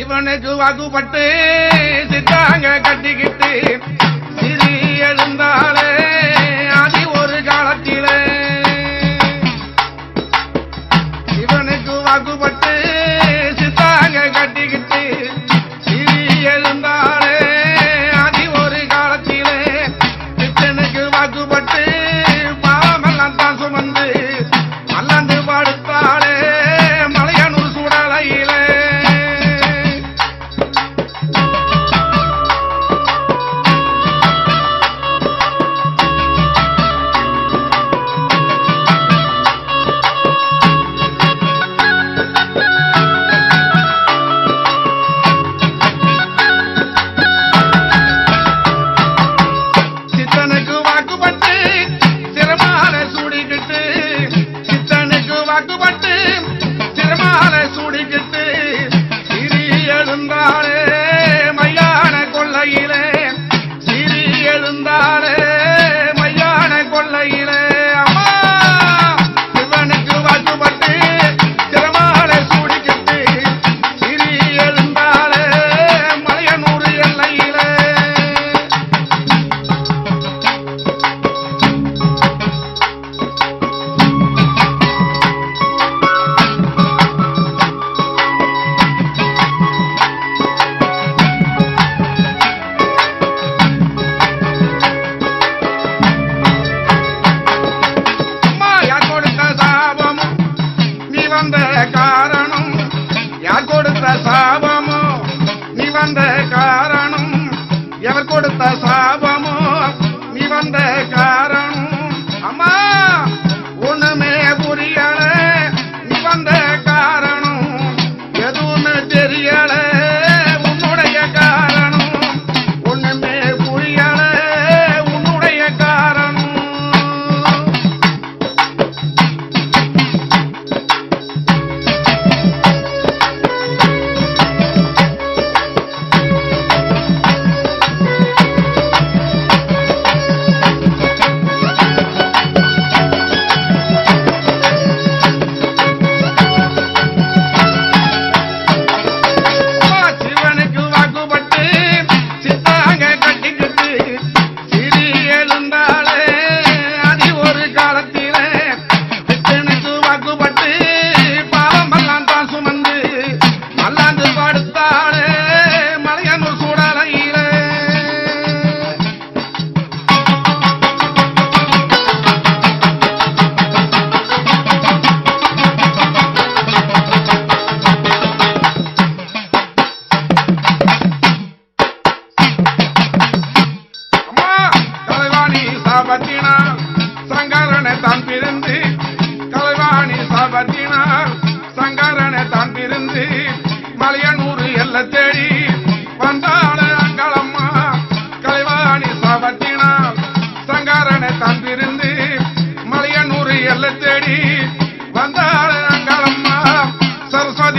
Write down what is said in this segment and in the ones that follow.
சிவனுக்கு வாக்குப்பட்டு சித்தாங்க கட்டிக்கிட்டு சிறி எழுந்தால கொடுத்த சாபம் மல்லாந்து படுத்தானே மலையனூர் சூடாலையில. அம்மா தலைவாணி சாபத்தினா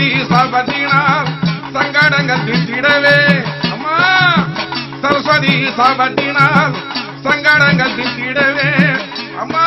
பத்தி சாபத்தினார் சங்கடங்கள் திடவே அம்மா சரஸ்வதி சாபத்தினார் சங்கடங்கள் திடவே அம்மா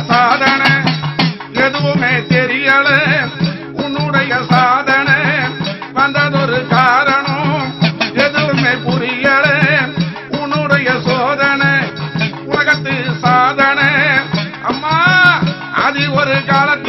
சாதன. எதுவுமே தெரியல. உன்னுடைய சாதனை. வந்ததொரு காரணம் எதுவுமே புரியல. உன்னுடைய சோதனை. உலகத்து சாதனை. அம்மா அது ஒரு காலத்து